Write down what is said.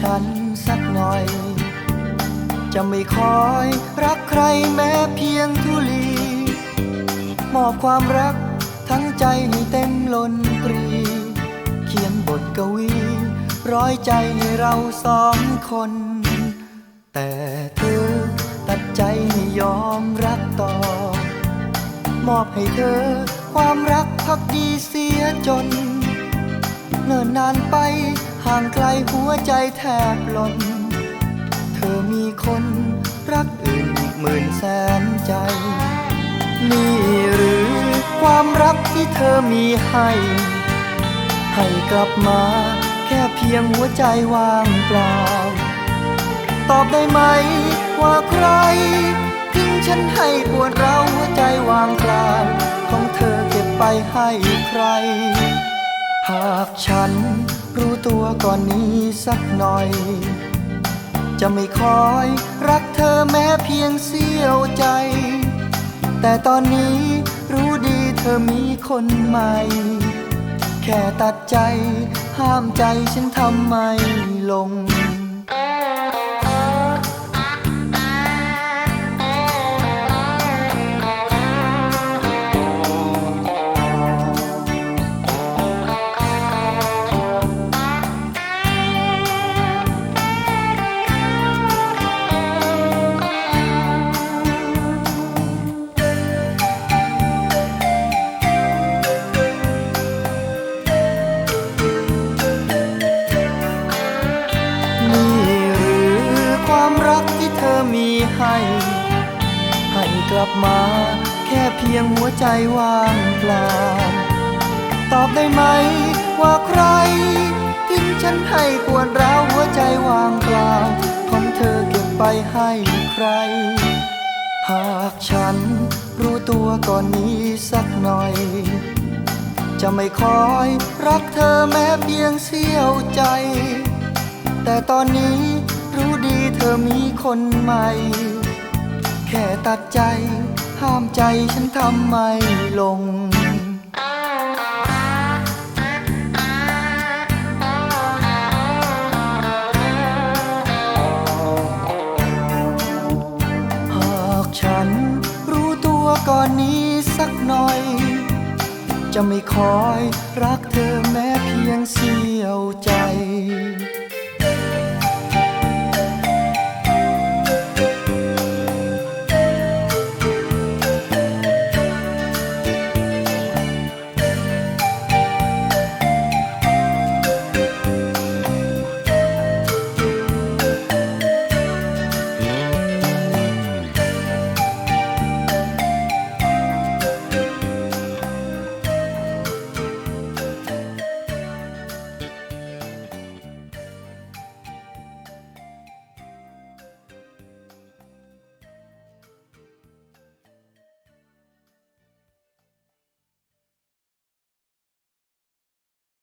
ฉันสักหน่อย จะไม่คอยรักใครแม้เพียงทุลี มอบความรักทั้งใจให้เต็มล้นปรี เขียนบทกวี ร้อยใจให้เราสองคน แต่เธอตัดใจไม่ยอมรักต่อ มอบให้เธอความรักพักดีเสียจน เนิ่นนานไป ห่างไกลหัวใจแทบล่น เธอมีคนรักอื่นอีกหมื่นแสนใจ นี่หรือความรักที่เธอมีให้ ให้กลับมาแค่เพียงหัวใจว่างเปล่า ตอบได้ไหมว่าใครทิ้งฉันให้ปวดร้าวหัวใจว่างเปล่าของเธอเก็บไปให้ใคร หากฉันรู้ตัวก่อนนี้สักหน่อย จะไม่คอยรักเธอแม้เพียงเสี้ยวใจ แต่ตอนนี้รู้ดีเธอมีคนใหม่ แค่ตัดใจห้ามใจฉันทำไม่ลง ให้ ให้กลับมาแค่เพียงหัวใจว่างเปล่า ตอบได้ไหมว่าใคร ทิ้งฉันให้ปวดร้าวหัวใจว่างเปล่า ของเธอเก็บไปให้ใคร หากฉันรู้ตัวก่อนนี้สักหน่อย จะไม่คอยรักเธอแม้เพียงเสี้ยวใจ แต่ตอนนี้ รู้ดีเธอมีคนใหม่ แค่ตัดใจ ห้ามใจฉันทำไม่ลง หากฉันรู้ตัวก่อนนี้สักหน่อย จะไม่คอยรักเธอแม้